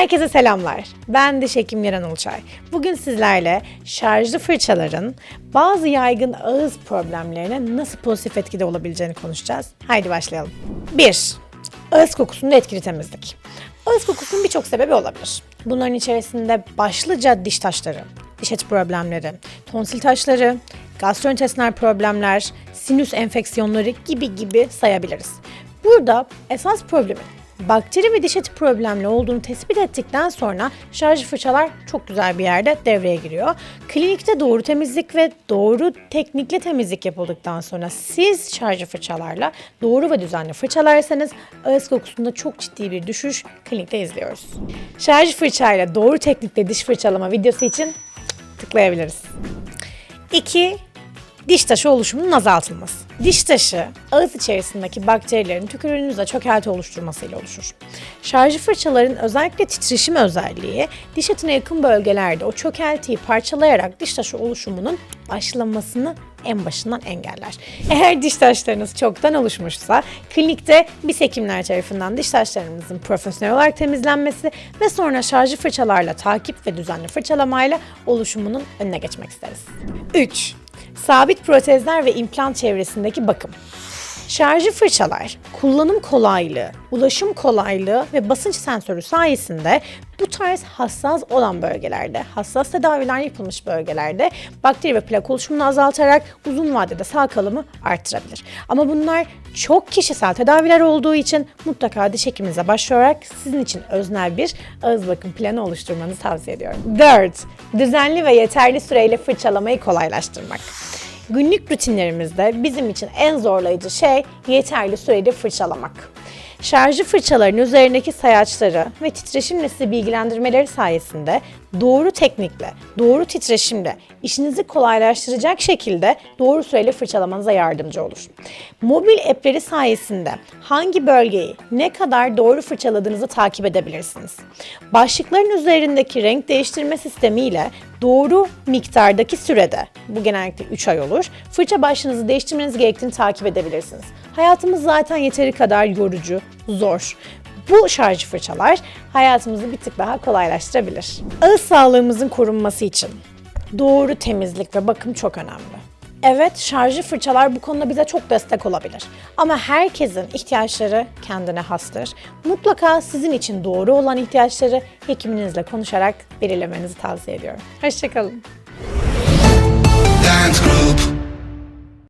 Herkese selamlar. Ben diş hekim Yaran Ulçay. Bugün sizlerle şarjlı fırçaların bazı yaygın ağız problemlerine nasıl pozitif etkide olabileceğini konuşacağız. Haydi başlayalım. 1. Ağız kokusunda etkili temizlik. Ağız kokusunun birçok sebebi olabilir. Bunların içerisinde başlıca diş taşları, diş eti problemleri, tonsil taşları, gastrointestinal problemler, sinüs enfeksiyonları gibi gibi sayabiliriz. Burada esas problemin bakteri ve diş eti problemli olduğunu tespit ettikten sonra şarjlı fırçalar çok güzel bir yerde devreye giriyor. Klinikte doğru temizlik ve doğru teknikle temizlik yapıldıktan sonra siz şarjlı fırçalarla doğru ve düzenli fırçalarsanız ağız kokusunda çok ciddi bir düşüş klinikte izliyoruz. Şarjlı fırçayla doğru teknikle diş fırçalama videosu için tıklayabiliriz. 2. Diş taşı oluşumunun azaltılması. Diş taşı, ağız içerisindeki bakterilerin tükürüğünüzde çökelti oluşturmasıyla oluşur. Şarjı fırçaların özellikle titreşim özelliği, diş etine yakın bölgelerde o çökeltiyi parçalayarak diş taşı oluşumunun başlamasını en başından engeller. Eğer diş taşlarınız çoktan oluşmuşsa klinikte biz hekimler tarafından diş taşlarımızın profesyonel olarak temizlenmesi ve sonra şarjlı fırçalarla takip ve düzenli fırçalamayla oluşumunun önüne geçmek isteriz. 3. Sabit protezler ve implant çevresindeki bakım. Şarjı fırçalar, kullanım kolaylığı, ulaşım kolaylığı ve basınç sensörü sayesinde bu tarz hassas olan bölgelerde, hassas tedaviler yapılmış bölgelerde bakteri ve plak oluşumunu azaltarak uzun vadede sağ kalımı artırabilir. Ama bunlar çok kişisel tedaviler olduğu için mutlaka diş hekiminize başvurarak sizin için öznel bir ağız bakım planı oluşturmanızı tavsiye ediyorum. 4. Düzenli ve yeterli süreyle fırçalamayı kolaylaştırmak. Günlük rutinlerimizde bizim için en zorlayıcı şey yeterli sürede fırçalamak. Şarjlı fırçaların üzerindeki sayaçları ve titreşimle sizi bilgilendirmeleri sayesinde doğru teknikle, doğru titreşimle işinizi kolaylaştıracak şekilde doğru süreyle fırçalamanıza yardımcı olur. Mobil app'leri sayesinde hangi bölgeyi ne kadar doğru fırçaladığınızı takip edebilirsiniz. Başlıkların üzerindeki renk değiştirme sistemiyle doğru miktardaki sürede, bu genellikle 3 ay olur, fırça başlığınızı değiştirmeniz gerektiğini takip edebilirsiniz. Hayatımız zaten yeteri kadar yorucu, zor. Bu şarjlı fırçalar hayatımızı bir tık daha kolaylaştırabilir. Ağız sağlığımızın korunması için doğru temizlik ve bakım çok önemli. Evet, şarjlı fırçalar bu konuda bize çok destek olabilir. Ama herkesin ihtiyaçları kendine hastır. Mutlaka sizin için doğru olan ihtiyaçları hekiminizle konuşarak belirlemenizi tavsiye ediyorum. Hoşçakalın. Dance Group